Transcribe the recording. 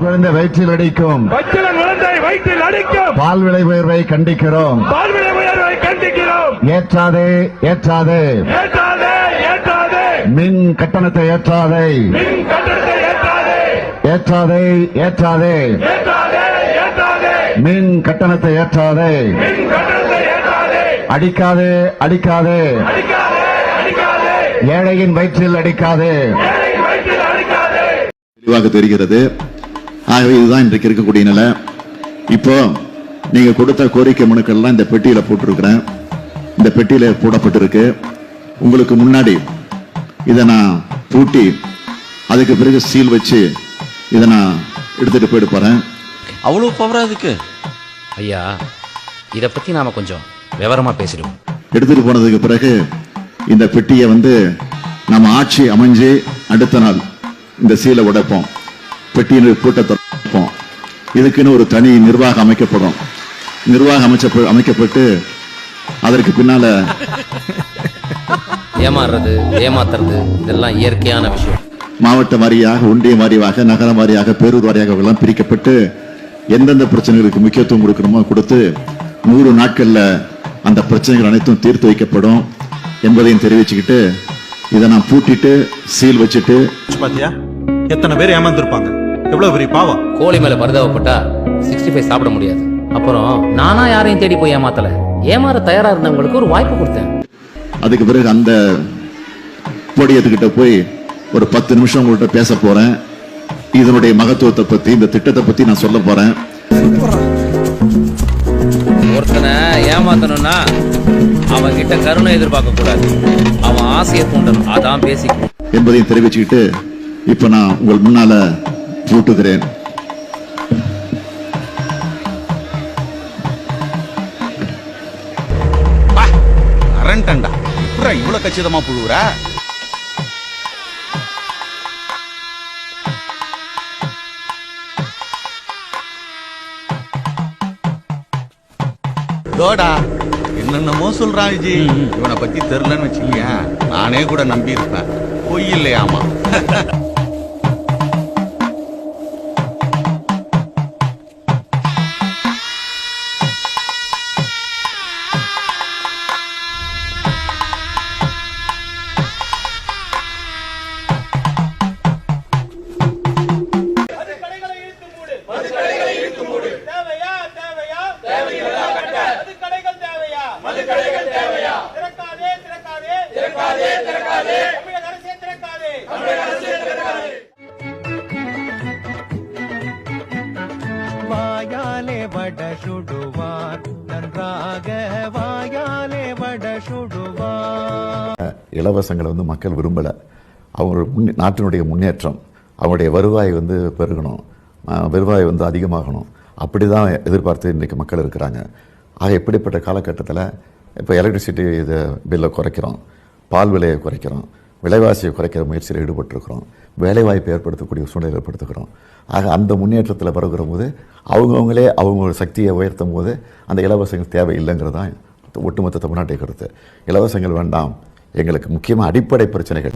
குழந்தை வயிற்றில் அடிக்கும். குழந்தை வயிற்றில் அடிக்கும். பால் விலை உயர்வை கண்டிக்கிறோம். பால்விலை உயர்வை கண்டிக்கிறோம். ஏற்றாதே ஏற்றாதே. ஏற்றாதே ஏற்றாதே. மின் கட்டணத்தை ஏற்றாதே. மின் கட்டணத்தை ஏற்றாதே. ஏற்றாதே ஏற்றாதே. ஏற்றாதே ஏற்றாதே. மின் கட்டணத்தை ஏற்றாதே. மின் கட்டணத்தை ஏற்றாதே. அடிக்காதே அடிக்காதே. அடிக்காதே அடிக்காதே. ஏழையின் வயிற்றில் அடிக்காதே. தெளிவாக தெரிகிறது. ஆகவே இதுதான் இன்றைக்கு இருக்கக்கூடிய நிலை. இப்போ நீங்க கொடுத்த கோரிக்கை மனுக்கள்லாம் இந்த பெட்டியில போட்டிருக்கிறேன். இந்த பெட்டியில போடப்பட்டிருக்கு. உங்களுக்கு முன்னாடி இதை நான் பூட்டி அதுக்கு பிறகு சீல் வச்சு இதை நான் எடுத்துட்டு போயிட்டு போறேன். அவ்வளவு பவரா அதுக்கு ஐயா இதை பத்தி நாம கொஞ்சம் விவரமா பேசிடுவோம். எடுத்துட்டு போனதுக்கு பிறகு இந்த பெட்டியை வந்து நம்ம ஆட்சி அமைஞ்சு அடுத்த நாள் இந்த சீலை உடைப்போம். பெட்டியின் கூட்டத்தை திறப்போம். இதுக்குன்னு ஒரு தனி நிர்வாகம் அமைக்கப்படும். நிர்வாகம் அமைச்ச அமைக்கப்பட்டு அதற்கு பின்னால ஏமாறுறது ஏமாத்துறது இதெல்லாம் இயற்கையான விஷயம். மாவட்ட வாரியாக ஒன்றிய வாரியாக நகரம் வாரியாக பேரூர் வாரியாக எல்லாம் பிரிக்கப்பட்டு எந்தெந்த பிரச்சனைகளுக்கு முக்கியத்துவம் கொடுக்கணுமோ கொடுத்து நூறு நாட்கள்ல அந்த பிரச்சனைகள் அனைத்தும் தீர்த்து வைக்கப்படும் என்பதையும் தெரிவிச்சுக்கிட்டு இதை நான் பூட்டிட்டு சீல் வச்சுட்டு பாத்தியா எத்தனை பேர் ஏமாந்துருப்பாங்க? எவ்வளவு பெரிய பாவம்? கோழி மேல பரிதாபப்பட்டா சிக்ஸ்டி ஃபைவ் சாப்பிட முடியாது. அப்புறம் நானா யாரையும் தேடி போய் ஏமாத்தல. ஏமாற தயாரா இருந்தவங்களுக்கு ஒரு வாய்ப்பு கொடுத்தேன். அதுக்கு பிறகு அந்த போடியத்துக்கிட்ட போய் ஒரு பத்து நிமிஷம் உங்கள்கிட்ட பேச போறேன். இதனுடைய மகத்துவத்தை பத்தி இந்த திட்டத்தை பத்தி நான் சொல்ல போறேன். ஒருத்தனை ஏமாத்தணும்னா அவன் கிட்ட கருணை எதிர்பார்க்க கூடாது. அவன் ஆசையை தூண்டணும். அதான் பேசிக் என்பதையும் தெரிவிச்சுக்கிட்டு இப்ப நான் உங்கள் முன்னால பூட்டுகிறேன் அரண்டண்டா இப்படா இவ்வளவு கச்சிதமா புழுவுற? தோடா என்னென்னமோ சொல்றான் விஜய் இவனை பத்தி தெரிலன்னு வச்சுக்கேன் நானே கூட நம்பி இருப்பேன் பொய் இல்லையாமா? தேவையா? திறக்காதே திறக்காதே. திறக்காதே திறக்காதே. தமிழக அரசே திறக்காதே. தமிழக அரசே திறக்காதே. வாயாலே வட சுடுவார் நன்றாக வாயாலே வட சுடுவார். இலவசங்களை வந்து மக்கள் விரும்பல. அவங்க முன்னே- நாட்டினுடைய முன்னேற்றம் அவங்களுடைய வருவாய் வந்து பெருகணும். வருவாய் வந்து அதிகமாகணும். அப்படி தான் எதிர்பார்த்து இன்றைக்கி மக்கள் இருக்கிறாங்க. ஆக இப்படிப்பட்ட காலகட்டத்தில் இப்போ எலக்ட்ரிசிட்டி இது பில்லை குறைக்கிறோம். பால் விலையை குறைக்கிறோம். விலைவாசியை குறைக்கிற முயற்சியில் ஈடுபட்டிருக்கிறோம். வேலைவாய்ப்பு ஏற்படுத்தக்கூடிய சூழ்நிலை ஏற்படுத்துகிறோம் ஆக அந்த முன்னேற்றத்தில் பிறகுற போது அவங்கவுங்களே அவங்க சக்தியை உயர்த்தும் போது அந்த இலவசங்கள் தேவை இல்லைங்கிறது தான் ஒட்டுமொத்த தமிழ்நாட்டை கருத்து. இலவசங்கள் வேண்டாம். எங்களுக்கு முக்கியமாக அடிப்படை பிரச்சனைகள்.